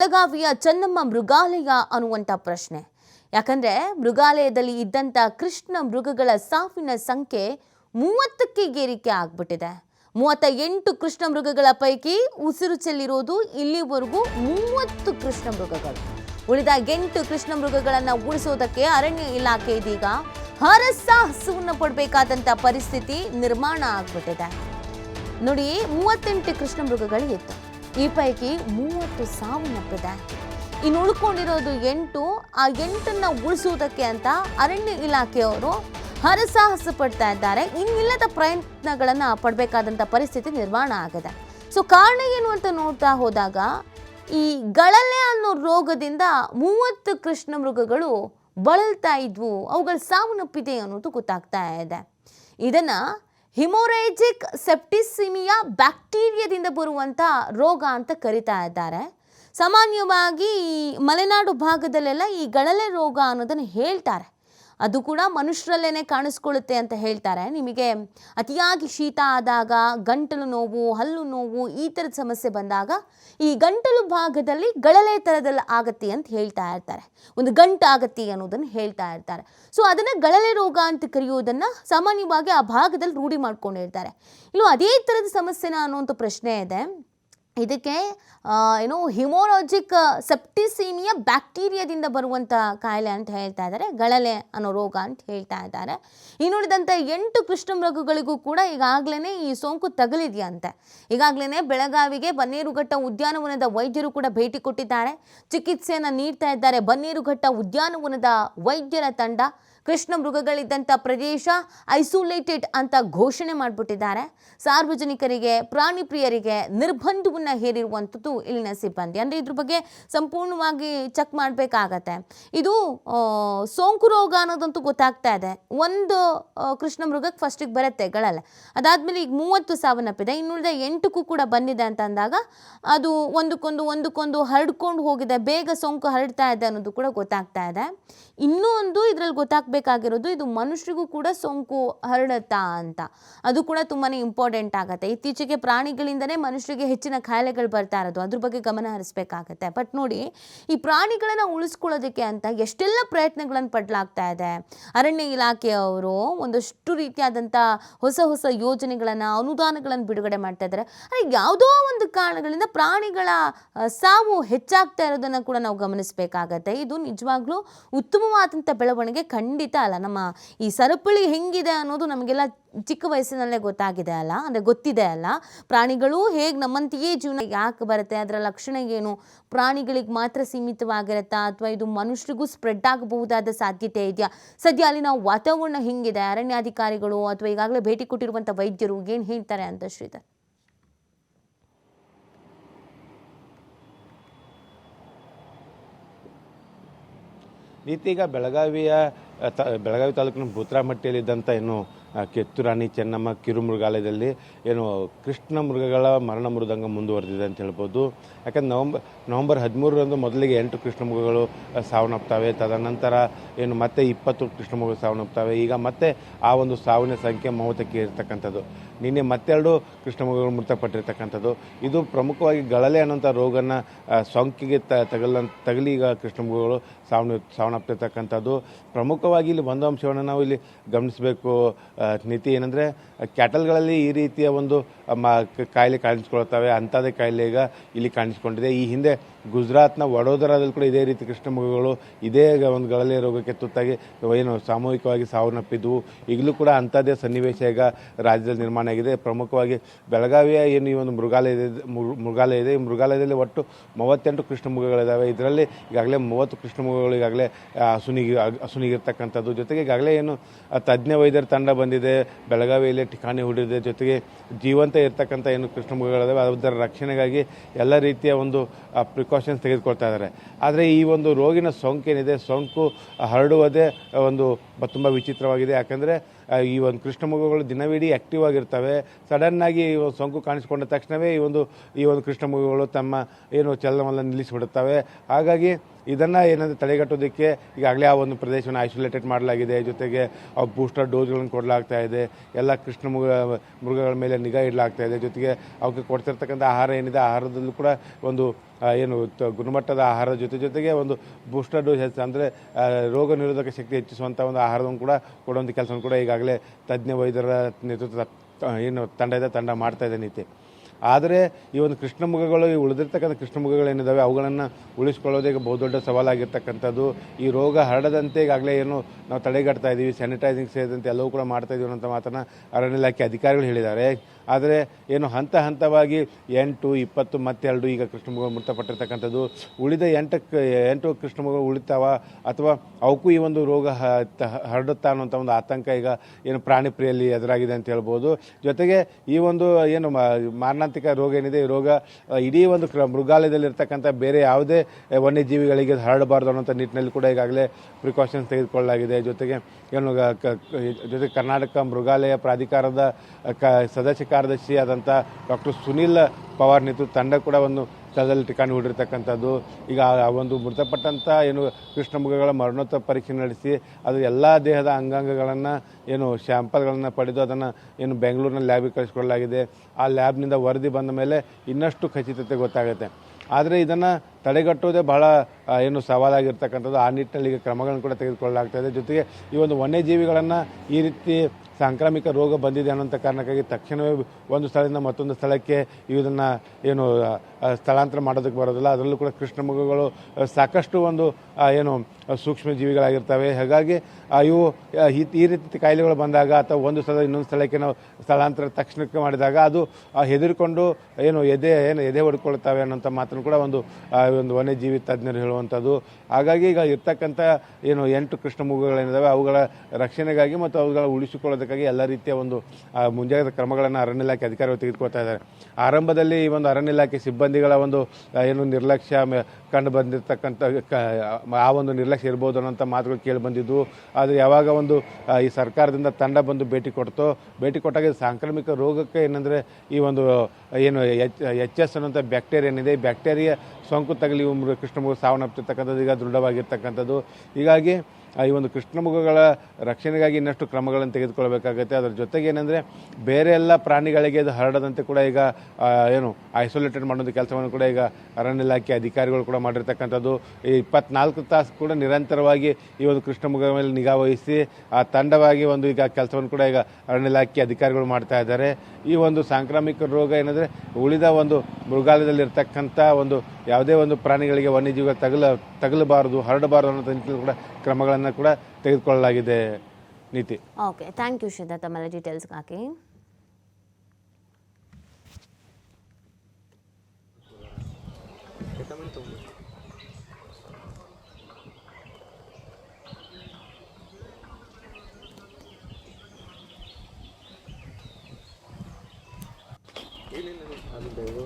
ಬೆಳಗಾವಿಯ ಚೆನ್ನಮ್ಮ ಮೃಗಾಲಯ ಅನ್ನುವಂಥ ಪ್ರಶ್ನೆ. ಯಾಕಂದ್ರೆ ಮೃಗಾಲಯದಲ್ಲಿ ಇದ್ದಂಥ ಕೃಷ್ಣ ಮೃಗಗಳ ಸಾವಿನ ಸಂಖ್ಯೆ ಮೂವತ್ತಕ್ಕೆ ಏರಿಕೆ ಆಗ್ಬಿಟ್ಟಿದೆ. ಮೂವತ್ತ ಎಂಟು ಕೃಷ್ಣ ಮೃಗಗಳ ಪೈಕಿ ಉಸಿರು ಚೆಲ್ಲಿರೋದು ಇಲ್ಲಿವರೆಗೂ ಮೂವತ್ತು ಕೃಷ್ಣ ಮೃಗಗಳು. ಉಳಿದ ಎಂಟು ಕೃಷ್ಣ ಮೃಗಗಳನ್ನು ಉಳಿಸೋದಕ್ಕೆ ಅರಣ್ಯ ಇಲಾಖೆ ಇದೀಗ ಹರಸಾಹಸವನ್ನು ಪಡಬೇಕಾದಂಥ ಪರಿಸ್ಥಿತಿ ನಿರ್ಮಾಣ ಆಗ್ಬಿಟ್ಟಿದೆ. ನೋಡಿ, ಮೂವತ್ತೆಂಟು ಕೃಷ್ಣ ಮೃಗಗಳು ಇತ್ತು ಈ ಪೈಕಿ ಮೂವತ್ತು ಸಾವನ್ನಪ್ಪಿದೆ ಇನ್ನು ಉಳ್ಕೊಂಡಿರೋದು ಎಂಟು, ಆ ಎಂಟನ್ನ ಉಳಿಸುವುದಕ್ಕೆ ಅಂತ ಅರಣ್ಯ ಇಲಾಖೆಯವರು ಹರಸಾಹಸ ಪಡ್ತಾ ಇದ್ದಾರೆ. ಇನ್ನಿಲ್ಲದ ಪ್ರಯತ್ನಗಳನ್ನು ಪಡಬೇಕಾದಂಥ ಪರಿಸ್ಥಿತಿ ನಿರ್ಮಾಣ ಆಗಿದೆ. ಸೊ ಕಾರಣ ಏನು ಅಂತ ನೋಡ್ತಾ ಹೋದಾಗ, ಈ ಗಳಲೆ ಅನ್ನೋ ರೋಗದಿಂದ ಮೂವತ್ತು ಕೃಷ್ಣ ಮೃಗಗಳು ಬಳಲ್ತಾ ಇದ್ವು. ಅವುಗಳ ಸಾವನ್ನಪ್ಪಿದೆ ಅನ್ನೋದು ಗೊತ್ತಾಗ್ತಾ ಇದೆ. ಇದನ್ನ ಹಿಮೋರೈಜಿಕ್ ಸೆಪ್ಟಿಸಿಮಿಯಾ ಬ್ಯಾಕ್ಟೀರಿಯಾದಿಂದ ಬರುವಂಥ ರೋಗ ಅಂತ ಕರಿತಾ ಇದ್ದಾರೆ. ಸಾಮಾನ್ಯವಾಗಿ ಈ ಮಲೆನಾಡು ಭಾಗದಲ್ಲೆಲ್ಲ ಈ ಗಳಲೆ ರೋಗ ಅನ್ನೋದನ್ನು ಹೇಳ್ತಾರೆ. ಅದು ಕೂಡ ಮನುಷ್ಯರಲ್ಲೇ ಕಾಣಿಸ್ಕೊಳ್ಳುತ್ತೆ ಅಂತ ಹೇಳ್ತಾರೆ. ನಿಮಗೆ ಅತಿಯಾಗಿ ಶೀತ ಆದಾಗ, ಗಂಟಲು ನೋವು, ಹಲ್ಲು ನೋವು ಈ ಥರದ ಸಮಸ್ಯೆ ಬಂದಾಗ ಈ ಗಂಟಲು ಭಾಗದಲ್ಲಿ ಗಳಲೆ ಥರದಲ್ಲಿ ಆಗತ್ತೆ ಅಂತ ಹೇಳ್ತಾ ಇರ್ತಾರೆ. ಒಂದು ಗಂಟು ಆಗತ್ತೆ ಅನ್ನೋದನ್ನು ಹೇಳ್ತಾ ಇರ್ತಾರೆ. ಸೊ ಅದನ್ನು ಗಳಲೆ ರೋಗ ಅಂತ ಕರೆಯೋದನ್ನು ಸಾಮಾನ್ಯವಾಗಿ ಆ ಭಾಗದಲ್ಲಿ ರೂಢಿ ಮಾಡ್ಕೊಂಡಿರ್ತಾರೆ. ಇನ್ನು ಅದೇ ಥರದ ಸಮಸ್ಯೆನ ಅನ್ನುವಂಥ ಪ್ರಶ್ನೆ ಇದೆ. ಇದಕ್ಕೆ ಏನು ಹಿಮೋಲಾಜಿಕ್ ಸೆಪ್ಟಿಸೀಮಿಯಾ ಬ್ಯಾಕ್ಟೀರಿಯಾದಿಂದ ಬರುವಂಥ ಕಾಯಿಲೆ ಅಂತ ಹೇಳ್ತಾ ಇದ್ದಾರೆ ಗಳಲೆ ಅನ್ನೋ ರೋಗ ಅಂತ ಹೇಳ್ತಾ ಇದ್ದಾರೆ ಇನ್ನುಳಿದಂಥ ಎಂಟು ಕೃಷ್ಣ ಮೃಗಗಳಿಗೂ ಕೂಡ ಈಗಾಗಲೇ ಈ ಸೋಂಕು ತಗುಲಿದೆಯಂತೆ. ಈಗಾಗಲೇ ಬೆಳಗಾವಿಗೆ ಬನ್ನೇರುಘಟ್ಟ ಉದ್ಯಾನವನದ ವೈದ್ಯರು ಕೂಡ ಭೇಟಿ ಕೊಟ್ಟಿದ್ದಾರೆ. ಚಿಕಿತ್ಸೆಯನ್ನು ನೀಡ್ತಾ ಇದ್ದಾರೆ ಬನ್ನೇರುಘಟ್ಟ ಉದ್ಯಾನವನದ ವೈದ್ಯರ ತಂಡ. ಕೃಷ್ಣ ಮೃಗಗಳಿದ್ದಂಥ ಪ್ರದೇಶ ಐಸೋಲೇಟೆಡ್ ಅಂತ ಘೋಷಣೆ ಮಾಡಿಬಿಟ್ಟಿದ್ದಾರೆ. ಸಾರ್ವಜನಿಕರಿಗೆ ಪ್ರಾಣಿ ಪ್ರಿಯರಿಗೆ ನಿರ್ಬಂಧವನ್ನು ಹೇರಿರುವಂಥದ್ದು ಇಲ್ಲಿನ ಸಿಬ್ಬಂದಿ. ಅಂದರೆ ಇದ್ರ ಬಗ್ಗೆ ಸಂಪೂರ್ಣವಾಗಿ ಚೆಕ್ ಮಾಡಬೇಕಾಗತ್ತೆ. ಇದು ಸೋಂಕು ರೋಗ ಅನ್ನೋದಂತೂ ಗೊತ್ತಾಗ್ತಾ ಇದೆ. ಒಂದು ಕೃಷ್ಣ ಮೃಗಕ್ಕೆ ಫಸ್ಟಿಗೆ ಬರುತ್ತೆ ಗಳಲ್ಲ. ಅದಾದಮೇಲೆ ಈಗ ಮೂವತ್ತು ಸಾವನ್ನಪ್ಪಿದೆ. ಇನ್ನುಳಿದ ಎಂಟಕ್ಕೂ ಕೂಡ ಬಂದಿದೆ ಅಂತ ಅಂದಾಗ ಅದು ಒಂದಕ್ಕೊಂದು ಒಂದಕ್ಕೊಂದು ಹರಡ್ಕೊಂಡು ಹೋಗಿದೆ. ಬೇಗ ಸೋಂಕು ಹರಡ್ತಾ ಇದೆ ಅನ್ನೋದು ಕೂಡ ಗೊತ್ತಾಗ್ತಾ ಇದೆ. ಇನ್ನೂ ಒಂದು ಇದರಲ್ಲಿ ಗೊತ್ತಾಗಬೇಕಾಗಿರೋದು ಇದು ಮನುಷ್ಯರಿಗೂ ಕೂಡ ಸೋಂಕು ಹರಡುತ್ತಾ ಅಂತ. ಅದು ಕೂಡ ತುಂಬಾ ಇಂಪಾರ್ಟೆಂಟ್ ಆಗುತ್ತೆ. ಇತ್ತೀಚೆಗೆ ಪ್ರಾಣಿಗಳಿಂದನೇ ಮನುಷ್ಯರಿಗೆ ಹೆಚ್ಚಿನ ಕಾಯಿಲೆಗಳು ಬರ್ತಾ ಇರೋದು, ಅದ್ರ ಬಗ್ಗೆ ಗಮನ ಹರಿಸ್ಬೇಕಾಗತ್ತೆ. ಬಟ್ ನೋಡಿ, ಈ ಪ್ರಾಣಿಗಳನ್ನು ಉಳಿಸ್ಕೊಳ್ಳೋದಕ್ಕೆ ಅಂತ ಎಷ್ಟೆಲ್ಲ ಪ್ರಯತ್ನಗಳನ್ನು ಪಡಲಾಗ್ತಾ ಇದೆ. ಅರಣ್ಯ ಇಲಾಖೆಯವರು ಒಂದಷ್ಟು ರೀತಿಯಾದಂಥ ಹೊಸ ಹೊಸ ಯೋಜನೆಗಳನ್ನು, ಅನುದಾನಗಳನ್ನು ಬಿಡುಗಡೆ ಮಾಡ್ತಾ ಇದ್ದಾರೆ. ಆದರೆ ಯಾವುದೋ ಒಂದು ಕಾರಣಗಳಿಂದ ಪ್ರಾಣಿಗಳ ಸಾವು ಹೆಚ್ಚಾಗ್ತಾ ಇರೋದನ್ನು ಕೂಡ ನಾವು ಗಮನಿಸಬೇಕಾಗತ್ತೆ. ಇದು ನಿಜವಾಗ್ಲೂ ಉತ್ತಮವಾದಂಥ ಬೆಳವಣಿಗೆ ಖಂಡಿತ ಅಲ್ಲ. ನಮ್ಮ ಈ ಸರಪಳಿ ಹೆಂಗಿದೆ ಅನ್ನೋದು ನಮಗೆಲ್ಲ ಚಿಕ್ಕ ವಯಸ್ಸಿನಲ್ಲೇ ಗೊತ್ತಾಗಿದೆ ಅಲ್ಲ, ಅಂದರೆ ಗೊತ್ತಿದೆ ಅಲ್ಲ, ಪ್ರಾಣಿಗಳು ಹೇಗೆ ನಮ್ಮಂತೆಯೇ ಜೀವನ ಯಾಕೆ ಬರುತ್ತೆ, ಅದರ ಲಕ್ಷಣ ಏನು? ಪ್ರಾಣಿಗಳಿಗೆ ಮಾತ್ರ ಸೀಮಿತವಾಗಿರುತ್ತಾ, ಅಥವಾ ಇದು ಮನುಷ್ಯರಿಗೂ ಸ್ಪ್ರೆಡ್ ಆಗಬಹುದಾದ ಸಾಧ್ಯತೆ ಇದೆಯಾ? ಸದ್ಯ ಅಲ್ಲಿ ನಾವು ವಾತಾವರಣ ಹೇಗಿದೆ? ಅರಣ್ಯಾಧಿಕಾರಿಗಳು ಅಥವಾ ಈಗಾಗಲೇ ಭೇಟಿ ಕೊಟ್ಟಿರುವಂಥ ವೈದ್ಯರು ಏನು ಹೇಳ್ತಾರೆ ಅಂತ ಶ್ರೀಧರ್? ಇತ್ತೀಗ ಬೆಳಗಾವಿಯ ಬೆಳಗಾವಿ ತಾಲೂಕಿನ ಭೂತ್ರಾಮಟ್ಟಿಯಲ್ಲಿದ್ದಂಥ ಏನು ಕೆತ್ತುರಾಣಿ ಚೆನ್ನಮ್ಮ ಕಿರುಮೃಗಾಲಯದಲ್ಲಿ ಏನು ಕೃಷ್ಣ ಮೃಗಗಳ ಮರಣ ಮೃದಂಗ ಮುಂದುವರೆದಿದೆ ಅಂತ ಹೇಳ್ಬೋದು. ಯಾಕಂದ್ರೆ ನವಂಬರ್ ನವಂಬರ್ ಹದಿಮೂರರಂದು ಮೊದಲಿಗೆ ಎಂಟು ಕೃಷ್ಣ ಮೃಗಗಳು ಸಾವನ್ನಪ್ತವೆ. ತದನಂತರ ಏನು ಮತ್ತೆ ಇಪ್ಪತ್ತು ಕೃಷ್ಣ ಮೃಗಗಳು ಸಾವನ್ನಪ್ತವೆ. ಈಗ ಮತ್ತೆ ಆ ಒಂದು ಸಾವಿನ ಸಂಖ್ಯೆ ಮೂವತ್ತಕ್ಕೆ ಇರ್ತಕ್ಕಂಥದ್ದು ನಿನ್ನೆ ಮತ್ತೆರಡು ಕೃಷ್ಣ ಮೃಗಗಳು ಮೃತಪಟ್ಟಿರ್ತಕ್ಕಂಥದ್ದು. ಇದು ಪ್ರಮುಖವಾಗಿ ಗಳಲೆ ಅನ್ನೋಂಥ ರೋಗನ ಸೋಂಕಿಗೆ ತಗಲ ತಗಲಿ ಈಗ ಕೃಷ್ಣ ಮೃಗಗಳು ಸಾವನ್ನ ಸಾವನ್ನಪ್ತಿರ್ತಕ್ಕಂಥದ್ದು. ಪ್ರಮುಖವಾಗಿ ಇಲ್ಲಿ ಒಂದು ಅಂಶವನ್ನು ನಾವು ಇಲ್ಲಿ ಗಮನಿಸಬೇಕು. ನೀತಿ ಏನಂದರೆ, ಕ್ಯಾಟಲ್ಗಳಲ್ಲಿ ಈ ರೀತಿಯ ಒಂದು ಮ ಕಾಯಿಲೆ ಕಾಣಿಸ್ಕೊಳ್ತವೆ, ಅಂಥದ್ದೇ ಕಾಯಿಲೆ ಈಗ ಇಲ್ಲಿ ಕಾಣಿಸ್ಕೊಂಡಿದೆ. ಈ ಹಿಂದೆ ಗುಜರಾತ್ನ ವಡೋದರಾದಲ್ಲಿ ಕೂಡ ಇದೇ ರೀತಿ ಕೃಷ್ಣ ಮೃಗಗಳು ಇದೇ ಒಂದು ಗಳಲೆ ರೋಗಕ್ಕೆ ತುತ್ತಾಗಿ ಏನು ಸಾಮೂಹಿಕವಾಗಿ ಸಾವನ್ನಪ್ಪಿದ್ವು. ಈಗಲೂ ಕೂಡ ಅಂಥದ್ದೇ ಸನ್ನಿವೇಶ ಈಗ ರಾಜ್ಯದಲ್ಲಿ ನಿರ್ಮಾಣ ಆಗಿದೆ. ಪ್ರಮುಖವಾಗಿ ಬೆಳಗಾವಿಯ ಏನು ಈ ಒಂದು ಮೃಗಾಲಯ ಇದೆ ಮೃಗಾಲಯ ಇದೆ. ಈ ಮೃಗಾಲಯದಲ್ಲಿ ಒಟ್ಟು ಮೂವತ್ತೆಂಟು ಕೃಷ್ಣ ಮೃಗಗಳಿದ್ದಾವೆ ಇದರಲ್ಲಿ ಈಗಾಗಲೇ ಮೂವತ್ತು ಕೃಷ್ಣ ಮೃಗಗಳು ಈಗಾಗಲೇ ಹಸುನಿಗಿ ಹಸುನಿಗೆ ಹಸುನಿಗಿರ್ತಕ್ಕಂಥದ್ದು ಜೊತೆಗೆ ಈಗಾಗಲೇ ಏನು ತಜ್ಞ ವೈದ್ಯರ ತಂಡ ಬಂದಿದೆ. ಬೆಳಗಾವಿಯಲ್ಲಿ ಠಿಕಾಣಿ ಹೂಡಿದೆ. ಜೊತೆಗೆ ಜೀವಂತ ಇರ್ತಕ್ಕಂಥ ಏನು ಕೃಷ್ಣ ಮೃಗಗಳಿದಾವೆ. ಅದರ ರಕ್ಷಣೆಗಾಗಿ ಎಲ್ಲ ರೀತಿಯ ಒಂದು ಪ್ರಿಕಾಷನ್ಸ್ ತೆಗೆದುಕೊಳ್ತಾ ಇದ್ದಾರೆ. ಆದರೆ ಈ ಒಂದು ರೋಗಿನ ಸೋಂಕೇನಿದೆ ಸೋಂಕು ಹರಡುವುದೇ ಒಂದು ತುಂಬ ವಿಚಿತ್ರವಾಗಿದೆ. ಯಾಕಂದರೆ ಈ ಒಂದು ಕೃಷ್ಣ ಮೃಗಗಳು ದಿನವಿಡೀ ಆಕ್ಟಿವ್ ಆಗಿರ್ತವೆ. ಸಡನ್ ಆಗಿ ಈ ಒಂದು ಸೋಂಕು ಕಾಣಿಸಿಕೊಂಡ ತಕ್ಷಣವೇ ಈ ಒಂದು ಈ ಒಂದು ಕೃಷ್ಣ ಮೃಗಗಳು ತಮ್ಮ ಏನು ಚಲನವಲ್ಲ ನಿಲ್ಲಿಸಿಬಿಡುತ್ತವೆ. ಹಾಗಾಗಿ ಇದನ್ನು ಏನಂದರೆ ತಡೆಗಟ್ಟೋದಕ್ಕೆ ಈಗಾಗಲೇ ಆ ಒಂದು ಪ್ರದೇಶವನ್ನು ಐಸೋಲೇಟೆಡ್ ಮಾಡಲಾಗಿದೆ. ಜೊತೆಗೆ ಆ ಬೂಸ್ಟರ್ ಡೋಸ್ಗಳನ್ನು ಕೊಡಲಾಗ್ತಾ ಇದೆ. ಎಲ್ಲ ಕೃಷ್ಣ ಮೃಗ, ಮೃಗಗಳ ಮೇಲೆ ನಿಗಾ ಇಡಲಾಗ್ತಾ ಇದೆ. ಜೊತೆಗೆ ಅವಕ್ಕೆ ಕೊಡ್ತಿರ್ತಕ್ಕಂಥ ಆಹಾರ ಏನಿದೆ, ಆಹಾರದಲ್ಲೂ ಕೂಡ ಒಂದು ಏನು ಗುಣಮಟ್ಟದ ಆಹಾರದ ಜೊತೆ, ಜೊತೆಗೆ ಒಂದು ಬೂಸ್ಟರ್ ಡೋಸ್ ಹೆಚ್ಚು ಅಂದರೆ ರೋಗ ನಿರೋಧಕ ಶಕ್ತಿ ಹೆಚ್ಚಿಸುವಂಥ ಒಂದು ಆಹಾರವನ್ನು ಕೂಡ ಕೊಡುವಂಥ ಕೆಲಸವನ್ನು ಕೂಡ ಈಗಾಗಲೇ ತಜ್ಞ ವೈದ್ಯರ ನೇತೃತ್ವದ ಏನು ತಂಡ ಇದೆ, ತಂಡ ಮಾಡ್ತಾ ಇದೆ ನೀತಿ. ಆದರೆ ಈ ಒಂದು ಕೃಷ್ಣ ಮೃಗಗಳು, ಈ ಉಳಿದಿರ್ತಕ್ಕಂಥ ಕೃಷ್ಣ ಮೃಗಗಳೇನಿದ್ದಾವೆ ಅವುಗಳನ್ನು ಉಳಿಸ್ಕೊಳ್ಳೋದೇ ಈಗ ಬಹುದೊಡ್ಡ ಸವಾಲಾಗಿರ್ತಕ್ಕಂಥದ್ದು. ಈ ರೋಗ ಹರಡದಂತೆ ಈಗಾಗಲೇ ಏನು ನಾವು ತಡೆಗಟ್ತಾ ಇದ್ದೀವಿ ಸ್ಯಾನಿಟೈಸಿಂಗ್ ಸೇರಿದಂತೆ ಎಲ್ಲವೂ ಕೂಡ ಮಾಡ್ತಾ ಇದೀವಿ ಅಂತ ಮಾತನ್ನು ಅರಣ್ಯ ಇಲಾಖೆ ಅಧಿಕಾರಿಗಳು ಹೇಳಿದ್ದಾರೆ. ಆದರೆ ಏನು ಹಂತ ಹಂತವಾಗಿ ಎಂಟು, ಇಪ್ಪತ್ತು, ಮತ್ತೆರಡು ಈಗ ಕೃಷ್ಣ ಮೃಗ ಮೃತಪಟ್ಟಿರ್ತಕ್ಕಂಥದ್ದು. ಉಳಿದ ಎಂಟಕ್ಕೆ, ಎಂಟು ಕೃಷ್ಣ ಮೃಗಗಳು ಉಳಿತಾವ ಅಥವಾ ಅವಕ್ಕೂ ಈ ಒಂದು ರೋಗ ಹರಡುತ್ತಾ ಅನ್ನೋಂಥ ಒಂದು ಆತಂಕ ಈಗ ಏನು ಪ್ರಾಣಿ ಪ್ರಿಯಲ್ಲಿ ಎದುರಾಗಿದೆ ಅಂತ ಹೇಳ್ಬೋದು. ಜೊತೆಗೆ ಈ ಒಂದು ಏನು ಮಾರಣಾಂತಿಕ ರೋಗ ಏನಿದೆ, ಈ ರೋಗ ಇಡೀ ಒಂದು ಕ್ರ, ಮೃಗಾಲಯದಲ್ಲಿರ್ತಕ್ಕಂಥ ಬೇರೆ ಯಾವುದೇ ವನ್ಯಜೀವಿಗಳಿಗೆ ಹರಡಬಾರ್ದು ಅನ್ನೋಂಥ ನಿಟ್ಟಿನಲ್ಲಿ ಕೂಡ ಈಗಾಗಲೇ ಪ್ರಿಕಾಷನ್ಸ್ ತೆಗೆದುಕೊಳ್ಳಲಾಗಿದೆ. ಜೊತೆಗೆ ಏನು ಜೊತೆಗೆ ಕರ್ನಾಟಕ ಮೃಗಾಲಯ ಪ್ರಾಧಿಕಾರದ, ಕ, ಸದಸ್ಯ ಕಾರ್ಯದರ್ಶಿ ಆದಂಥ ಡಾಕ್ಟರ್ ಸುನಿಲ್ ಪವಾರ್ ನೇತೃತ್ವ ತಂಡ ಕೂಡ ಒಂದು ಸ್ಥಳದಲ್ಲಿ ಠಿಕಾಣಿ ಹೂಡಿರ್ತಕ್ಕಂಥದ್ದು. ಈಗ ಆ ಒಂದು ಮೃತಪಟ್ಟಂಥ ಏನು ಕೃಷ್ಣಮೃಗಗಳ ಮರಣೋತ್ತರ ಪರೀಕ್ಷೆ ನಡೆಸಿ, ಅದು ಎಲ್ಲ ದೇಹದ ಅಂಗಾಂಗಗಳನ್ನು ಏನು ಶ್ಯಾಂಪಲ್ಗಳನ್ನು ಪಡೆದು ಅದನ್ನು ಏನು ಬೆಂಗಳೂರಿನ ಲ್ಯಾಬಿಗೆ ಕಳಿಸ್ಕೊಳ್ಳಲಾಗಿದೆ. ಆ ಲ್ಯಾಬ್ನಿಂದ ವರದಿ ಬಂದ ಮೇಲೆ ಇನ್ನಷ್ಟು ಖಚಿತತೆ ಗೊತ್ತಾಗುತ್ತೆ. ಆದರೆ ಇದನ್ನು ತಡೆಗಟ್ಟುವುದೇ ಬಹಳ ಏನು ಸವಾಲಾಗಿರ್ತಕ್ಕಂಥದ್ದು. ಆ ನಿಟ್ಟಿನಲ್ಲಿ ಈಗ ಕ್ರಮಗಳನ್ನು ಕೂಡ ತೆಗೆದುಕೊಳ್ಳಲಾಗ್ತಾ ಇದೆ. ಜೊತೆಗೆ ಈ ಒಂದು ವನ್ಯಜೀವಿಗಳನ್ನು ಈ ರೀತಿ ಸಾಂಕ್ರಾಮಿಕ ರೋಗ ಬಂದಿದೆ ಅನ್ನೋಂಥ ಕಾರಣಕ್ಕಾಗಿ ತಕ್ಷಣವೇ ಒಂದು ಸ್ಥಳದಿಂದ ಮತ್ತೊಂದು ಸ್ಥಳಕ್ಕೆ ಇದನ್ನು ಏನು ಸ್ಥಳಾಂತರ ಮಾಡೋದಕ್ಕೆ ಬರೋದಿಲ್ಲ. ಅದರಲ್ಲೂ ಕೂಡ ಕೃಷ್ಣ ಮೃಗಗಳು ಸಾಕಷ್ಟು ಒಂದು ಏನು ಸೂಕ್ಷ್ಮ ಜೀವಿಗಳಾಗಿರ್ತವೆ. ಹಾಗಾಗಿ ಇವು ಈ- ರೀತಿ ಕಾಯಿಲೆಗಳು ಬಂದಾಗ ಅಥವಾ ಒಂದು ಸ್ಥಳ, ಇನ್ನೊಂದು ಸ್ಥಳಕ್ಕೆ ನಾವು ಸ್ಥಳಾಂತರ ತಕ್ಷಣಕ್ಕೆ ಮಾಡಿದಾಗ ಅದು ಹೆದರಿಕೊಂಡು, ಏನು, ಎದೆ ಏನು, ಎದೆ ಹೊಡ್ಕೊಳ್ತವೆ ಅನ್ನೋಂಥ ಮಾತನ್ನು ಕೂಡ ಒಂದು ಒಂದು ವನ್ಯಜೀವಿ ತಜ್ಞರು ಹೇಳುವಂಥದ್ದು. ಹಾಗಾಗಿ ಈಗ ಇರ್ತಕ್ಕಂಥ ಏನು ಎಂಟು ಕೃಷ್ಣ ಮೂಗುಗಳೇನಿದಾವೆ ಅವುಗಳ ರಕ್ಷಣೆಗಾಗಿ ಮತ್ತು ಅವುಗಳ ಉಳಿಸಿಕೊಳ್ಳೋದಕ್ಕಾಗಿ ಎಲ್ಲ ರೀತಿಯ ಒಂದು ಮುಂಜಾಗ್ರತಾ ಕ್ರಮಗಳನ್ನು ಅರಣ್ಯ ಇಲಾಖೆ ಅಧಿಕಾರಿಗಳು ತೆಗೆದುಕೊಳ್ತಾ ಇದ್ದಾರೆ. ಆರಂಭದಲ್ಲಿ ಈ ಒಂದು ಅರಣ್ಯ ಇಲಾಖೆ ಸಿಬ್ಬಂದಿಗಳ ಒಂದು ಏನು ನಿರ್ಲಕ್ಷ್ಯ ಕಂಡು ಬಂದಿರತಕ್ಕಂಥ ಆ ಒಂದು ನಿರ್ಲಕ್ಷ್ಯ ಇರ್ಬೋದು ಅನ್ನೋಂಥ ಮಾತುಗಳು ಕೇಳಿ ಬಂದಿದ್ದು. ಆದರೆ ಯಾವಾಗ ಒಂದು ಈ ಸರ್ಕಾರದಿಂದ ತಂಡ ಬಂದು ಭೇಟಿ ಕೊಡ್ತೋ, ಭೇಟಿ ಕೊಟ್ಟಾಗ ಸಾಂಕ್ರಾಮಿಕ ರೋಗಕ್ಕೆ ಏನಂದರೆ ಈ ಒಂದು ಏನು ಎಚ್ ಎಚ್ ಎಸ್ ಅನ್ನೋಂಥ ಬ್ಯಾಕ್ಟೀರಿಯಾ ಏನಿದೆ, ಈ ಬ್ಯಾಕ್ಟೀರಿಯಾ ಸೋಂಕು ತಗಲಿ, ಇವು ಮೃಗ ಕೃಷ್ಣ ಮೃಗ ಸಾವನ್ನಪ್ಪಿರ್ತಕ್ಕಂಥದ್ದು, ಈಗ ದೃಢವಾಗಿರ್ತಕ್ಕಂಥದ್ದು. ಹೀಗಾಗಿ ಈ ಒಂದು ಕೃಷ್ಣಮುಖಗಳ ರಕ್ಷಣೆಗಾಗಿ ಇನ್ನಷ್ಟು ಕ್ರಮಗಳನ್ನು ತೆಗೆದುಕೊಳ್ಳಬೇಕಾಗುತ್ತೆ. ಅದರ ಜೊತೆಗೆ ಏನಂದರೆ ಬೇರೆ ಎಲ್ಲ ಪ್ರಾಣಿಗಳಿಗೆ ಅದು ಹರಡದಂತೆ ಕೂಡ ಈಗ ಏನು ಐಸೋಲೇಟೆಡ್ ಮಾಡೋದು ಕೆಲಸವನ್ನು ಕೂಡ ಈಗ ಅರಣ್ಯ ಇಲಾಖೆ ಅಧಿಕಾರಿಗಳು ಕೂಡ ಮಾಡಿರ್ತಕ್ಕಂಥದ್ದು. ಈ ಇಪ್ಪತ್ನಾಲ್ಕು ತಾಸು ಕೂಡ ನಿರಂತರವಾಗಿ ಈ ಒಂದು ಕೃಷ್ಣಮುಖ ಮೇಲೆ ನಿಗಾ ಆ ತಂಡವಾಗಿ ಒಂದು ಈಗ ಕೆಲಸವನ್ನು ಕೂಡ ಈಗ ಅರಣ್ಯ ಇಲಾಖೆ ಅಧಿಕಾರಿಗಳು ಮಾಡ್ತಾ ಇದ್ದಾರೆ. ಈ ಒಂದು ಸಾಂಕ್ರಾಮಿಕ ರೋಗ ಏನಂದರೆ ಉಳಿದ ಒಂದು ಮೃಗಾಲಯದಲ್ಲಿರ್ತಕ್ಕಂಥ ಒಂದು ಯಾವುದೇ ಒಂದು ಪ್ರಾಣಿಗಳಿಗೆ ವನ್ಯಜೀವಿಗಳು ತಗಲ, ತಗಲಬಾರದು, ಹರಡಬಾರದು ಅನ್ನೋ ಕೂಡ ಕ್ರಮಗಳನ್ನು ಕೂಡ ತೆಗೆದುಕೊಳ್ಳಲಾಗಿದೆ ನೀತಿ ಓಕೆ ಥ್ಯಾಂಕ್ ಯು ಶ್ರದ್ಧಾ ತಮ್ಮೆಲ್ಲ ಡೀಟೇಲ್ಸ್ಗಾಗಿ ಏನಿಲ್ಲ ಅದು ಬೆಳಗ್ಗೆ